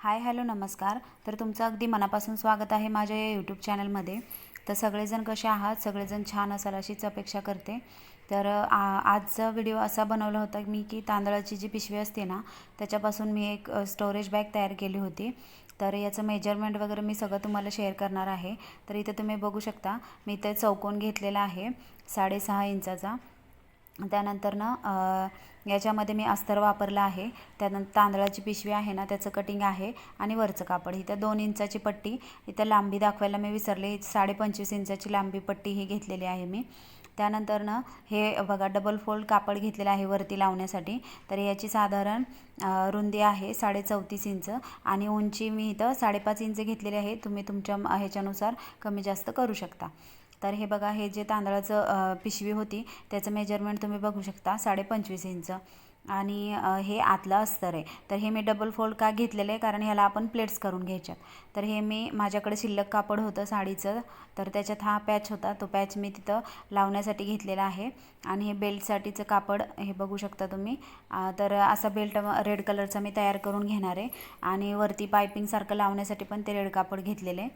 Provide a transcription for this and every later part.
Hi hello नमस्कार. तर तुमचं अगदी मनापासून स्वागत आहे माझ्या या यूट्यूब चॅनलमध्ये तर सगळेजण कसे आहात? सगळेजण छान असाल अशीच अपेक्षा करते. तर आ आजचा व्हिडिओ असा बनवला होता मी की तांदळाची जी पिशवी असते ना त्याच्यापासून मी एक स्टोरेज बॅग तयार केली होती. तर याचं मेजरमेंट वगैरे मी सगळं तुम्हाला शेअर करणार आहे. तर इथे तुम्ही बघू शकता मी इथे चौकोन घेतलेला आहे साडेसहा इंचाचा. त्यानंतर ना याच्यामध्ये मी अस्तर वापरलं आहे. त्यानंतर तांदळाची पिशवी आहे ना त्याचं कटिंग आहे आणि वरचं कापड. इथं दोन इंचाची पट्टी इथं लांबी दाखवायला मी विसरले. साडे पंचवीस इंचाची लांबी पट्टी ही घेतलेली आहे मी. त्यानंतर ना हे बघा डबल फोल्ड कापड घेतलेलं आहे वरती लावण्यासाठी. तर याची साधारण रुंदी आहे साडे चौतीस इंच आणि उंची मी इथं साडेपाच इंच घेतलेली आहे. तुम्ही तुमच्या ह्याच्यानुसार कमी जास्त करू शकता. तर हे बघा हे जे तांदळाचं पिशवी होती त्याचं मेजरमेंट तुम्ही बघू शकता साडे पंचवीस इंच. आणि हे आतलं अस्तर आहे. तर हे मी डबल फोल्ड का घेतलेलं आहे? कारण ह्याला आपण प्लेट्स करून घ्यायच्यात. तर हे मी माझ्याकडे शिल्लक कापड होतं साडीचं. तर त्याच्यात हा पॅच होता. तो पॅच मी तिथं लावण्यासाठी घेतलेला आहे. आणि हे बेल्टसाठीचं कापड हे बघू शकता तुम्ही. तर असा बेल्ट रेड कलरचा मी तयार करून घेणार आहे. आणि वरती पायपिंगसारखं लावण्यासाठी पण ते रेड कापड घेतलेले आहे.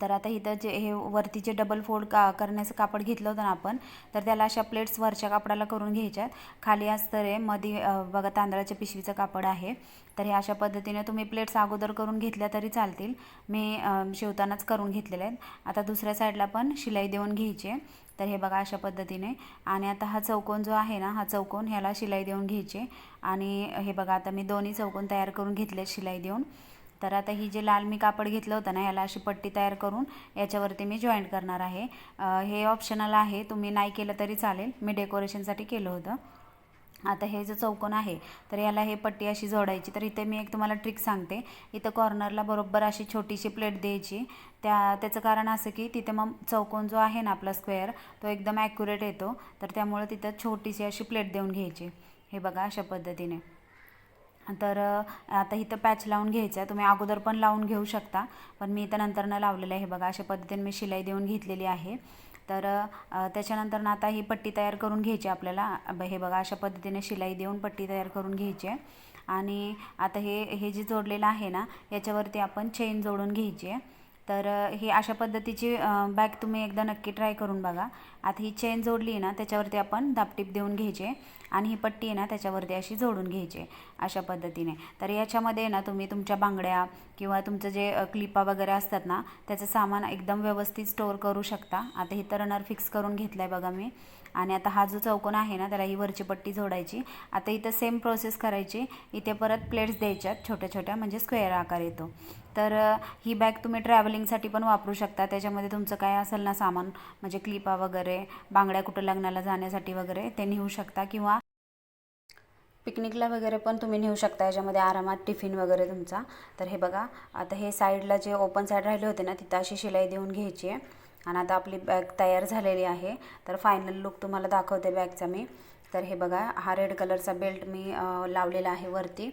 तर आता इथं जे हे वरती जे डबल फोल्ड का करण्याचं कापड घेतलं होतं ना आपण तर त्याला अशा प्लेट्स वरच्या कापडाला करून घ्यायच्यात. खाली असतं रे मध्ये बघा तांदळाच्या पिशवीचं कापड आहे. तर हे अशा पद्धतीने तुम्ही प्लेट्स अगोदर करून घेतल्या तरी चालतील. मी शिवतानाच करून घेतलेले आहेत. आता दुसऱ्या साईडला पण शिलाई देऊन घ्यायची तर हे बघा अशा पद्धतीने. आणि आता हा चौकोन जो आहे ना हा चौकोन ह्याला शिलाई देऊन घ्यायचे आणि हे बघा आता मी दोन्ही चौकोन तयार करून घेतले शिलाई देऊन. तर आता ही जे लाल मी कापड घेतलं होतं ना याला अशी पट्टी तयार करून याच्यावरती मी जॉईंट करणार आहे. हे ऑप्शनल आहे. तुम्ही नाही केलं तरी चालेल. मी डेकोरेशनसाठी केलं होतं. आता हे जो चौकोन आहे तर याला हे पट्टी अशी जोडायची. तर इथे मी एक तुम्हाला ट्रिक सांगते. इथं कॉर्नरला बरोबर अशी छोटीशी प्लेट द्यायची. त्या त्याचं कारण असं की तिथे मग चौकोन जो आहे ना आपला स्क्वेअर तो एकदम ॲक्युरेट येतो. तर त्यामुळे तिथं छोटीशी अशी प्लेट देऊन घ्यायची. हे बघा अशा पद्धतीने. तर आता इथं पॅच लावून घ्यायचं आहे. तुम्ही अगोदर पण लावून घेऊ शकता. पण मी इथं नंतरनं लावलेलं आहे. बघा अशा पद्धतीने मी शिलाई देऊन घेतलेली आहे. तर त्याच्यानंतर आता ही पट्टी तयार करून घ्यायची आपल्याला. हे बघा अशा पद्धतीने शिलाई देऊन पट्टी तयार करून घ्यायची आहे. आणि आता हे हे जे जोडलेलं आहे ना याच्यावरती आपण चेन जोडून घ्यायची आहे. तर ही अशा पद्धतीची बॅग तुम्ही एकदा नक्की ट्राय करून बघा. आता ही चेन जोडली ना त्याच्यावरती आपण दापटीप देऊन घ्यायचे आणि ही पट्टी आहे ना त्याच्यावरती अशी जोडून घ्यायची अशा पद्धतीने. तर याच्यामध्ये ना तुम्ही तुमच्या बांगड्या किंवा तुमचं जे क्लिपा वगैरे असतात ना त्याचं सामान एकदम व्यवस्थित स्टोअर करू शकता. आता ही रनर फिक्स करून घेतला आहे बघा मी. आणि आता हा जो चौकोन आहे ना त्याला ही वरची पट्टी जोडायची. आता इथं सेम प्रोसेस करायची. इथे परत प्लेट्स द्यायच्यात छोट्या छोट्या म्हणजे स्क्वेअर आकार येतो. तर ही बॅग तुम्ही ट्रॅव्हलिंगसाठी पण वापरू शकता. त्याच्यामध्ये तुमचं काय असेल ना सामान म्हणजे क्लिपा वगैरे बांगड्या कुठं लग्नाला जाण्यासाठी वगैरे ते नेऊ शकता. किंवा पिकनिकला वगैरे पण तुम्ही नेऊ शकता. याच्यामध्ये आरामात टिफिन वगैरे तुमचा. तर हे बघा आता हे साईडला जे ओपन साईड राहिले होते ना तिथं अशी शिलाई देऊन घ्यायची आहे. आणि आता आपली बॅग तयार झालेली आहे. तर फायनल लुक तुम्हाला दाखवते बॅगचा मी. तर हे बघा हा रेड कलरचा बेल्ट मी लावलेला आहे वरती.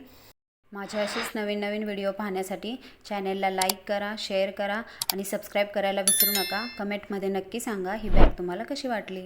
माझ्या अशीच नवीन नवीन व्हिडिओ पाहण्यासाठी चॅनेलला लाईक करा शेअर करा आणि सबस्क्राईब करायला विसरू नका. कमेंटमध्ये नक्की सांगा. ही बॅग तुम्हाला कशी वाटली?